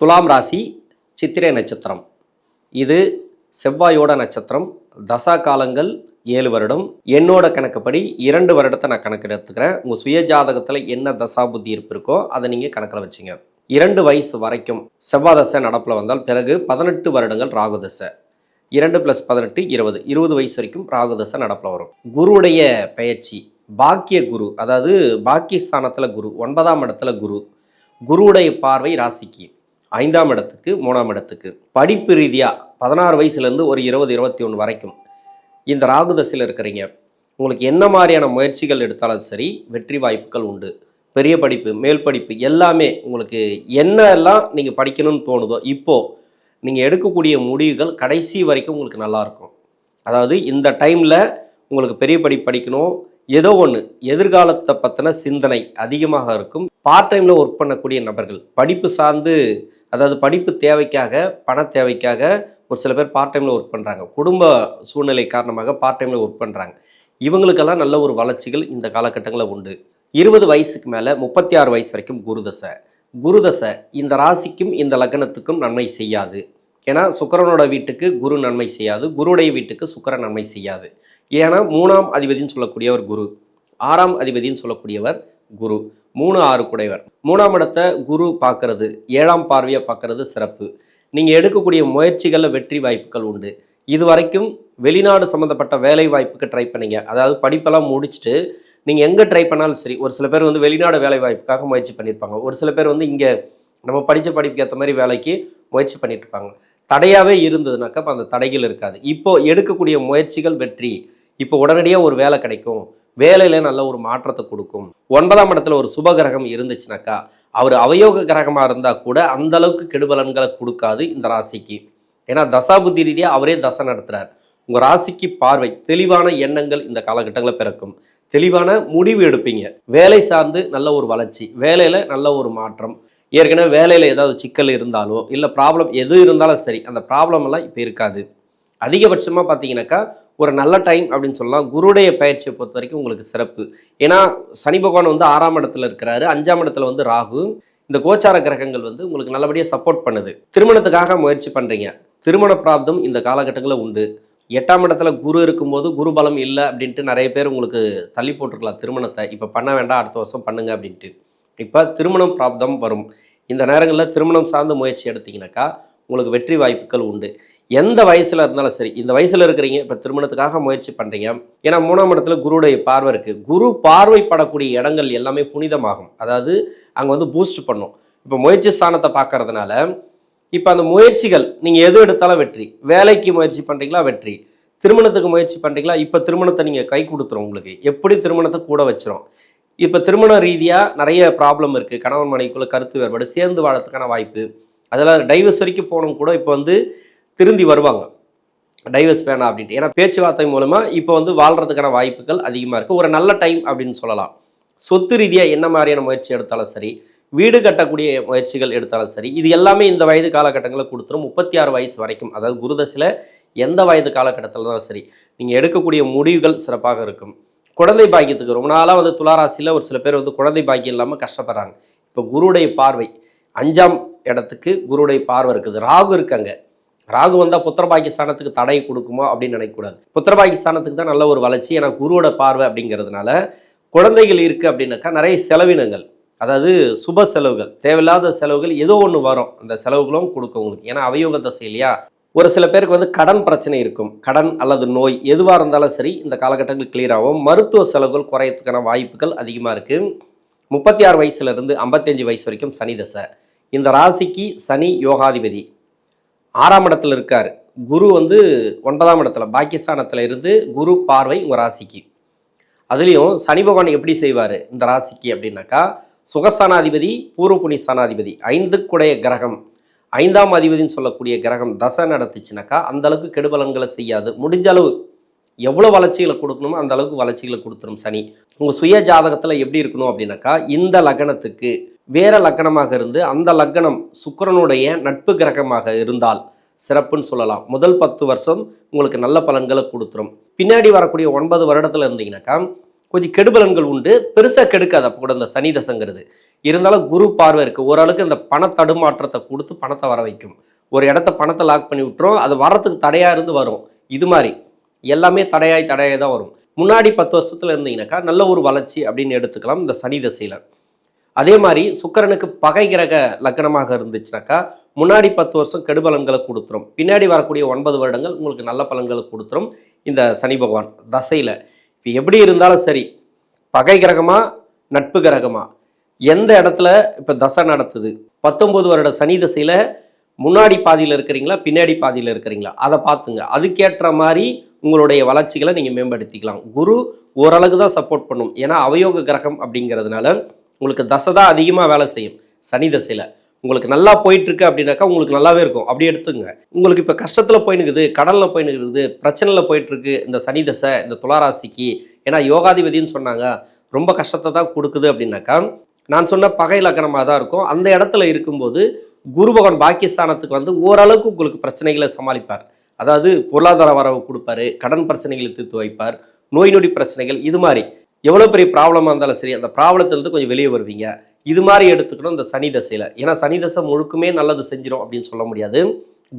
துலாம் ராசி சித்திரை நட்சத்திரம். இது செவ்வாயோட நட்சத்திரம். தசா காலங்கள் ஏழு வருடம். என்னோட கணக்குப்படி இரண்டு வருடத்தை நான் கணக்கு எடுத்துக்கிறேன். உங்கள் சுய ஜாதகத்தில் என்ன தசா புத்தி இருப்பு இருக்கோ அதை நீங்கள் கணக்கில் வச்சுங்க. இரண்டு வயசு வரைக்கும் செவ்வாய் தசை நடப்பில் வந்தால் பிறகு பதினெட்டு வருடங்கள் ராகு தசை. இரண்டு ப்ளஸ் பதினெட்டு இருபது. இருபது வயசு வரைக்கும் ராகு தசை நடப்பில் வரும். குருவுடைய பயிற்சி பாக்கிய குரு அதாவது பாக்கியஸ்தானத்தில் குரு ஒன்பதாம் இடத்துல குரு. குருவுடைய பார்வை ராசிக்கு. ஐந்தாம் இடத்துக்கு மூணாம் இடத்துக்கு. படிப்பு ரீதியாக பதினாறு வயசுலேருந்து ஒரு இருபது இருபத்தி ஒன்று வரைக்கும் இந்த ராகு தசையில் இருக்கிறீங்க. உங்களுக்கு என்ன மாதிரியான முயற்சிகள் எடுத்தாலும் சரி வெற்றி வாய்ப்புகள் உண்டு. பெரிய படிப்பு மேல் படிப்பு எல்லாமே உங்களுக்கு என்னெல்லாம் நீங்கள் படிக்கணும்னு தோணுதோ இப்போது நீங்கள் எடுக்கக்கூடிய முடிவுகள் கடைசி வரைக்கும் உங்களுக்கு நல்லாயிருக்கும். அதாவது இந்த டைமில் உங்களுக்கு பெரிய படிப்பு படிக்கணும். ஏதோ ஒன்று எதிர்காலத்தை பற்றின சிந்தனை அதிகமாக இருக்கும். பார்ட் டைமில் ஒர்க் பண்ணக்கூடிய நபர்கள் படிப்பு சார்ந்து அதாவது படிப்பு தேவைக்காக பண தேவைக்காக ஒரு சில பேர் பார்ட் டைமில் ஒர்க் பண்ணுறாங்க குடும்ப சூழ்நிலை காரணமாக பார்ட் டைமில் ஒர்க் பண்ணுறாங்க இவங்களுக்கெல்லாம் நல்ல ஒரு வளர்ச்சிகள் இந்த காலகட்டங்களில் உண்டு. இருபது வயசுக்கு மேலே முப்பத்தி ஆறு வயசு வரைக்கும் குருதசை. குருதசை இந்த ராசிக்கும் இந்த லக்னத்துக்கும் நன்மை செய்யாது. ஏன்னா சுக்கரனோட வீட்டுக்கு குரு நன்மை செய்யாது. குருடைய வீட்டுக்கு சுக்கரன் நன்மை செய்யாது. ஏன்னா மூணாம் அதிபதின்னு சொல்லக்கூடியவர் குரு. ஆறாம் அதிபதின்னு சொல்லக்கூடியவர் குரு. மூணு ஆறு குடைவர். மூணாம் இடத்தை குரு பார்க்கறது ஏழாம் பார்வையை பார்க்கறது சிறப்பு. நீங்கள் எடுக்கக்கூடிய முயற்சிகளில் வெற்றி வாய்ப்புகள் உண்டு. இது வரைக்கும் வெளிநாடு சம்மந்தப்பட்ட வேலை வாய்ப்புக்கு ட்ரை பண்ணீங்க. அதாவது படிப்பெல்லாம் முடிச்சுட்டு நீங்கள் எங்கே ட்ரை பண்ணாலும் சரி ஒரு சில பேர் வந்து வெளிநாடு வேலை வாய்ப்புக்காக முயற்சி பண்ணியிருப்பாங்க. ஒரு சில பேர் வந்து இங்கே நம்ம படித்த படிப்புக்கு ஏற்ற மாதிரி வேலைக்கு முயற்சி பண்ணிட்டு இருப்பாங்க தடையாகவே இருந்ததுனாக்கா அந்த தடைகள் இருக்காது. இப்போ எடுக்கக்கூடிய முயற்சிகள் வெற்றி. இப்போ உடனடியாக ஒரு வேலை கிடைக்கும். வேலையில நல்ல ஒரு மாற்றத்தை கொடுக்கும். ஒன்பதாம் இடத்துல ஒரு சுப கிரகம் இருந்துச்சுனாக்கா அவர் அவயோக கிரகமாக இருந்தால் கூட அந்த அளவுக்கு கெடுபலன்களை கொடுக்காது இந்த ராசிக்கு. ஏன்னா தசாபுத்தி ரீதியாக அவரே தசை நடத்துறார். உங்கள் ராசிக்கு பார்வை தெளிவான எண்ணங்கள் இந்த காலகட்டங்களில் பிறக்கும். தெளிவான முடிவு எடுப்பீங்க. வேலை சார்ந்து நல்ல ஒரு வளர்ச்சி வேலையில் நல்ல ஒரு மாற்றம். ஏற்கனவே வேலையில் ஏதாவது சிக்கல் இருந்தாலோ இல்லை ப்ராப்ளம் எது இருந்தாலும் சரி அந்த ப்ராப்ளம் எல்லாம் இப்போ இருக்காது. அதிகபட்சமாக பார்த்தீங்கன்னாக்கா ஒரு நல்ல டைம் அப்படின்னு சொல்லலாம். குருடைய பயிற்சியை பொறுத்த வரைக்கும் உங்களுக்கு சிறப்பு. ஏன்னா சனி பகவான் வந்து ஆறாம் இடத்துல இருக்கிறாரு. அஞ்சாம் இடத்துல வந்து ராகு. இந்த கோச்சார கிரகங்கள் வந்து உங்களுக்கு நல்லபடியாக சப்போர்ட் பண்ணுது. திருமணத்துக்காக முயற்சி பண்ணுறீங்க திருமண பிராப்தம் இந்த காலகட்டங்களில் உண்டு. எட்டாம் இடத்துல குரு இருக்கும்போது குரு பலம் இல்லை அப்படின்ட்டு நிறைய பேர் உங்களுக்கு தள்ளி போட்டிருக்கலாம் திருமணத்தை. இப்போ பண்ண வேண்டாம் அடுத்த வருஷம் பண்ணுங்க அப்படின்ட்டு. இப்போ திருமணம் பிராப்தம் வரும். இந்த நேரங்களில் திருமணம் சார்ந்த முயற்சி எடுத்தீங்கன்னாக்கா உங்களுக்கு வெற்றி வாய்ப்புகள் உண்டு. எந்த வயசில் இருந்தாலும் சரி இந்த வயசில் இருக்கிறீங்க இப்போ திருமணத்துக்காக முயற்சி பண்ணுறீங்க ஏன்னா மூணாம் இடத்துல குருடைய பார்வை இருக்குது குரு பார்வைப்படக்கூடிய இடங்கள் எல்லாமே புனிதமாகும். அதாவது அங்கே வந்து பூஸ்ட் பண்ணும். இப்போ முயற்சி ஸ்தானத்தை பார்க்கறதுனால இப்போ அந்த முயற்சிகள் நீங்கள் எது எடுத்தாலும் வெற்றி. வேலைக்கு முயற்சி பண்ணுறீங்களா வெற்றி. திருமணத்துக்கு முயற்சி பண்ணுறீங்களா இப்போ திருமணத்தை நீங்கள் கை கொடுத்துரும் உங்களுக்கு. எப்படி திருமணத்தை கூட வச்சிரும். இப்போ திருமண ரீதியாக நிறைய ப்ராப்ளம் இருக்குது கணவன் மனைவிக்குள்ள கருத்து வேறுபாடு சேர்ந்து வாழறதுக்கான வாய்ப்பு. அதெல்லாம் டைவர்ஸ் வரைக்கும் போனவங்க கூட இப்போ வந்து திருந்தி வருவாங்க. டைவர்ஸ் வேணாம் அப்படின்ட்டு. ஏன்னா பேச்சுவார்த்தை மூலமாக இப்போ வந்து வாழ்கிறதுக்கான வாய்ப்புகள் அதிகமாக இருக்குது ஒரு நல்ல டைம் அப்படின்னு சொல்லலாம். சொத்து ரீதியாக என்ன மாதிரியான முயற்சி எடுத்தாலும் சரி வீடு கட்டக்கூடிய முயற்சிகள் எடுத்தாலும் சரி இது எல்லாமே இந்த வயது காலகட்டங்களில் கொடுத்துரும். முப்பத்தி ஆறு வயசு வரைக்கும் அதாவது குருதசையில் எந்த வயது காலகட்டத்தில் தான் சரி நீங்கள் எடுக்கக்கூடிய முடிவுகள் சிறப்பாக இருக்கும். குழந்தை பாக்கியத்துக்கு ரொம்ப நாளாக வந்து துளாராசியில் ஒரு சில பேர் வந்து குழந்தை பாக்கியம் இல்லாமல் கஷ்டப்படுறாங்க. இப்போ குருடைய பார்வை அஞ்சாம் இடத்துக்கு குருடைய பார்வை இருக்குது. ராகு இருக்காங்க. ராகு வந்தால் புத்திரபாக்கிய ஸ்தானத்துக்கு தடை கொடுக்குமோ அப்படின்னு நினைக்கக்கூடாது. புத்திரபாக்கிய ஸ்தானத்துக்கு தான் நல்ல ஒரு வளர்ச்சி. ஏன்னா குருவோட பார்வை அப்படிங்கிறதுனால குழந்தைகள் இருக்குது அப்படின்னாக்கா நிறைய செலவினங்கள். அதாவது சுப செலவுகள். தேவையில்லாத செலவுகள் ஏதோ ஒன்று வரும். அந்த செலவுகளும் கொடுக்கும் உங்களுக்கு. ஏன்னா அவயோக தசை இல்லையா? ஒரு சில பேருக்கு வந்து கடன் பிரச்சனை இருக்கும். கடன் அல்லது நோய் எதுவாக இருந்தாலும் சரி இந்த காலகட்டங்கள் கிளியர் ஆகும். மருத்துவ செலவுகள் குறையறதுக்கான வாய்ப்புகள் அதிகமாக இருக்குது முப்பத்தி ஆறு வயசுலேருந்து ஐம்பத்தஞ்சு வயசு வரைக்கும் சனி தசை. இந்த ராசிக்கு சனி யோகாதிபதி. ஆறாம் இடத்துல இருக்கார். குரு வந்து ஒன்பதாம் இடத்துல பாக்கியஸ்தானத்தில் இருந்து குரு பார்வை உங்கள் ராசிக்கு. அதுலேயும் சனி பகவான் எப்படி செய்வார் இந்த ராசிக்கு அப்படின்னாக்கா சுகஸ்தானாதிபதி பூர்வ புனி ஸ்தானாதிபதி ஐந்துக்குடைய கிரகம். ஐந்தாம் அதிபதின்னு சொல்லக்கூடிய கிரகம் தசை நடத்துச்சுனாக்கா அந்த அளவுக்கு கெடுபலன்களை செய்யாது. முடிஞ்ச அளவு எவ்வளோ வளர்ச்சிகளை கொடுக்கணுமோ அந்த அளவுக்கு வளர்ச்சிகளை கொடுத்துரும் சனி. உங்கள் சுய ஜாதகத்தில் எப்படி இருக்கணும் அப்படின்னாக்கா இந்த லக்னத்துக்கு வேற லக்னமாக இருந்து அந்த லக்னம் சுக்கரனுடைய நட்பு கிரகமாக இருந்தால் சிறப்புன்னு சொல்லலாம். முதல் பத்து வருஷம் உங்களுக்கு நல்ல பலன்களை கொடுத்துரும். பின்னாடி வரக்கூடிய ஒன்பது வருடத்தில் இருந்தீங்கன்னாக்கா கொஞ்சம் கெடுபலன்கள் உண்டு. பெருசாக கெடுக்காது. அப்போ கூட இந்த சனி தசங்கிறது. இருந்தாலும் குரு பார்வை இருக்குது ஓரளவுக்கு இந்த பண தடுமாற்றத்தை கொடுத்து பணத்தை வர வைக்கும். ஒரு இடத்த பணத்தை லாக் பண்ணி விட்டுரும். அது வரத்துக்கு தடையாக இருந்து வரும். இது மாதிரி. எல்லாமே தடையாய் தடையாய் தான் வரும். முன்னாடி பத்து வருஷத்தில் இருந்தீங்கன்னாக்கா நல்ல ஒரு வளர்ச்சி அப்படின்னு எடுத்துக்கலாம் இந்த சனி தசையில். அதே மாதிரி சுக்கரனுக்கு பகை கிரக லக்னமாக இருந்துச்சுனாக்கா முன்னாடி பத்து வருஷம் கெடுபலன்களை கொடுத்துரும். பின்னாடி வரக்கூடிய ஒன்பது வருடங்கள் உங்களுக்கு நல்ல பலன்களை கொடுத்துரும் இந்த சனி பகவான் தசையில். இப்போ எப்படி இருந்தாலும் சரி பகை கிரகமா நட்பு கிரகமா? எந்த இடத்துல இப்போ தசை நடத்துது? பத்தொம்போது வருட சனி தசையில் முன்னாடி பாதியில் இருக்கிறீங்களா பின்னாடி பாதியில் இருக்கிறீங்களா? அதை பார்த்துங்க. அதுக்கேற்ற மாதிரி உங்களுடைய வளர்ச்சிகளை நீங்கள் மேம்படுத்திக்கலாம். குரு ஓரளவுக்கு தான் சப்போர்ட் பண்ணும். ஏன்னா அவயோக கிரகம் அப்படிங்கிறதுனால உங்களுக்கு தசை தான் அதிகமாக வேலை செய்யும். சனி தசையில். உங்களுக்கு நல்லா போயிட்டுருக்கு அப்படின்னாக்கா உங்களுக்கு நல்லாவே இருக்கும். அப்படி எடுத்துங்க உங்களுக்கு இப்போ கஷ்டத்தில் போயினுக்குது கடலில் போயினுக்குது பிரச்சனையில் போயிட்டுருக்கு இந்த சனி தசை இந்த துளாராசிக்கு. ஏன்னா யோகாதிபதின்னு சொன்னாங்க ரொம்ப கஷ்டத்தை தான் கொடுக்குது அப்படின்னாக்கா நான் சொன்ன பகை லக்கணமாக தான் இருக்கும். அந்த இடத்துல இருக்கும்போது குரு பகவான் பாக்கியஸ்தானத்துக்கு வந்து ஓரளவுக்கு உங்களுக்கு பிரச்சனைகளை சமாளிப்பார். அதாவது பொருளாதார வரவு கொடுப்பாரு கடன் பிரச்சனைகளை தீர்த்து வைப்பார் நோய் நொடி பிரச்சனைகள் இது மாதிரி. எவ்வளோ பெரிய ப்ராப்ளமாக இருந்தாலும் சரி அந்த ப்ராப்ளத்திலிருந்து கொஞ்சம் வெளியே வருவீங்க. இது மாதிரி எடுத்துக்கணும் இந்த சனி தசையில். ஏன்னா சனி தசை முழுக்குமே நல்லது செஞ்சிடும் அப்படின்னு சொல்ல முடியாது.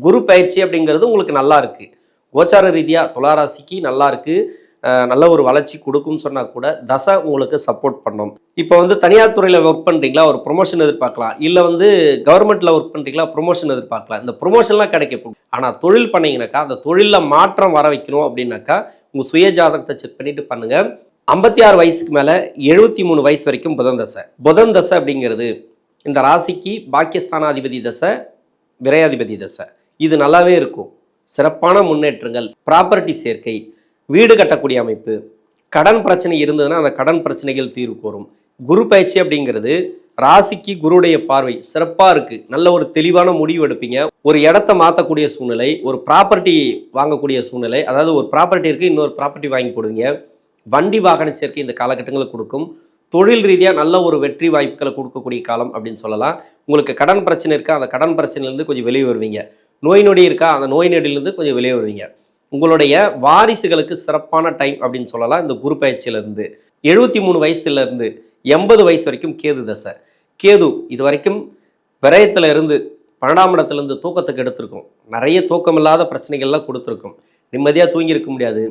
குரு பயிற்சி அப்படிங்கிறது உங்களுக்கு நல்லா இருக்குது கோச்சார ரீதியாக துளாராசிக்கு நல்லா இருக்குது நல்ல ஒரு வளர்ச்சி கொடுக்கும்னு சொன்னால் கூட தசை உங்களுக்கு சப்போர்ட் பண்ணும். இப்போ வந்து தனியார் துறையில் ஒர்க் பண்ணுறீங்களா ஒரு ப்ரொமோஷன் எதிர்பார்க்கலாம். இல்லை வந்து கவர்மெண்ட்டில் ஒர்க் பண்ணுறீங்களா ப்ரொமோஷன் எதிர்பார்க்கலாம். இந்த ப்ரொமோஷன்லாம் கிடைக்கும். ஆனால் தொழில் பண்ணீங்கன்னாக்கா அந்த தொழிலில் மாற்றம் வர வைக்கணும் அப்படின்னாக்கா உங்கள் சுய ஜாதகத்தை செக் பண்ணிவிட்டு பண்ணுங்கள் ஐம்பத்தி ஆறு வயசுக்கு மேலே எழுபத்தி மூணு வயசு வரைக்கும் புதன் தசை. புதன் தசை அப்படிங்கிறது இந்த ராசிக்கு பாக்கியஸ்தானாதிபதி தசை விரையாதிபதி தசை. இது நல்லாவே இருக்கும். சிறப்பான முன்னேற்றங்கள் ப்ராப்பர்ட்டி சேர்க்கை வீடு கட்டக்கூடிய அமைப்பு கடன் பிரச்சனை இருந்ததுன்னா அந்த கடன் பிரச்சனைகள் தீர்வு கோரும் குரு பயிற்சி அப்படிங்கிறது ராசிக்கு குருடைய பார்வை. சிறப்பாக இருக்குது நல்ல ஒரு தெளிவான முடிவு எடுப்பீங்க. ஒரு இடத்த மாற்றக்கூடிய சூழ்நிலை ஒரு ப்ராப்பர்ட்டி வாங்கக்கூடிய சூழ்நிலை அதாவது ஒரு ப்ராப்பர்ட்டி இருக்குது இன்னொரு ப்ராப்பர்ட்டி வாங்கி போடுவீங்க. வண்டி வாகன சேர்க்கை இந்த காலகட்டங்களில் கொடுக்கும். தொழில் ரீதியாக நல்ல ஒரு வெற்றி வாய்ப்புகளை கொடுக்கக்கூடிய காலம் அப்படின்னு சொல்லலாம். உங்களுக்கு கடன் பிரச்சனை இருக்கா? அந்த கடன் பிரச்சனையிலேருந்து கொஞ்சம் வெளியே வருவீங்க. நோய் நொடி இருக்கா? அந்த நோய் நொடியிலேருந்து கொஞ்சம் வெளியே வருவீங்க. உங்களுடைய வாரிசுகளுக்கு சிறப்பான டைம் அப்படின்னு சொல்லலாம். இந்த குரு பயிற்சியிலேருந்து எழுபத்தி மூணு வயசுலேருந்து எண்பது வயசு வரைக்கும் கேது தசை. கேது இது வரைக்கும் விரயத்தில் இருந்து பன்னெண்டாம் இடத்துலேருந்து தூக்கத்துக்கு எடுத்திருக்கும். நிறைய தூக்கமில்லாத பிரச்சனைகள்லாம் கொடுத்துருக்கும். நிம்மதியாக தூங்கியிருக்க முடியாது.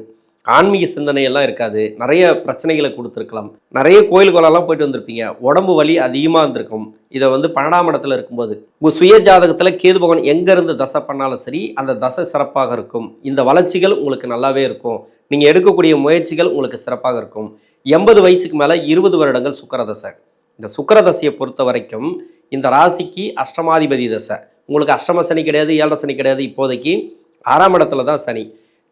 ஆன்மீக சிந்தனையெல்லாம் இருக்காது. நிறைய பிரச்சனைகளை கொடுத்துருக்கலாம். நிறைய கோயில்களெல்லாம் போயிட்டு வந்திருப்பீங்க. உடம்பு வலி அதிகமாக இருந்திருக்கும். இதை வந்து பன்னெண்டாம் இடத்துல இருக்கும்போது உங்கள் சுய ஜாதகத்தில் கேது பகவான் எங்கேருந்து தசை பண்ணாலும் சரி அந்த தசை சிறப்பாக இருக்கும். இந்த வளர்ச்சிகள் உங்களுக்கு நல்லாவே இருக்கும். நீங்கள் எடுக்கக்கூடிய முயற்சிகள் உங்களுக்கு சிறப்பாக இருக்கும். எண்பது வயசுக்கு மேலே இருபது வருடங்கள் சுக்கரதசை இந்த சுக்கரதசையை பொறுத்த வரைக்கும் இந்த ராசிக்கு அஷ்டமாதிபதி தசை. உங்களுக்கு அஷ்டம சனி கிடையாது ஏழரை சனி கிடையாது. இப்போதைக்கு ஆறாம் இடத்துல தான் சனி.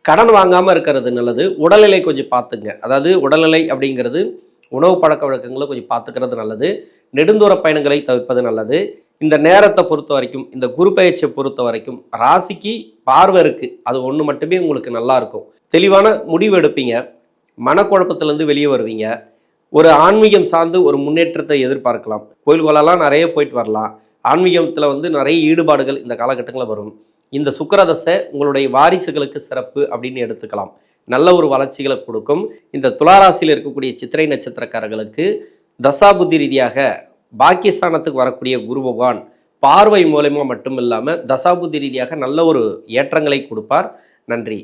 கடன் வாங்காமல் இருக்கிறது நல்லது. உடல்நிலை கொஞ்சம் பார்த்துங்க. அதாவது உடல்நிலை அப்படிங்கிறது உணவு பழக்க வழக்கங்களை கொஞ்சம் பார்த்துக்கிறது நல்லது. நெடுந்தூர பயணங்களை தவிர்ப்பது நல்லது. இந்த நேரத்தை பொறுத்த வரைக்கும் இந்த குரு பயிற்சியை பொறுத்த வரைக்கும் ராசிக்கு பார்வை இருக்குது அது ஒன்று மட்டுமே உங்களுக்கு நல்லா இருக்கும். தெளிவான முடிவு எடுப்பீங்க. மனக்குழப்பத்திலேருந்து வெளியே வருவீங்க. ஒரு ஆன்மீகம் சார்ந்து ஒரு முன்னேற்றத்தை எதிர்பார்க்கலாம். கோயில்களெல்லாம் நிறைய போயிட்டு வரலாம். ஆன்மீகத்தில் வந்து நிறைய ஈடுபாடுகள் இந்த காலகட்டங்களில் வரும். இந்த சுக்கரதசை உங்களுடைய வாரிசுகளுக்கு சிறப்பு அப்படின்னு எடுத்துக்கலாம். நல்ல ஒரு வளர்ச்சிகளை கொடுக்கும். இந்த துளாராசியில் இருக்கக்கூடிய சித்திரை நட்சத்திரக்காரர்களுக்கு தசாபுத்தி ரீதியாக பாக்கியஸ்தானத்துக்கு வரக்கூடிய குரு பகவான் பார்வை மூலயமா மட்டும் இல்லாமல் தசாபுத்தி ரீதியாக நல்ல ஒரு ஏற்றங்களை கொடுப்பார். நன்றி.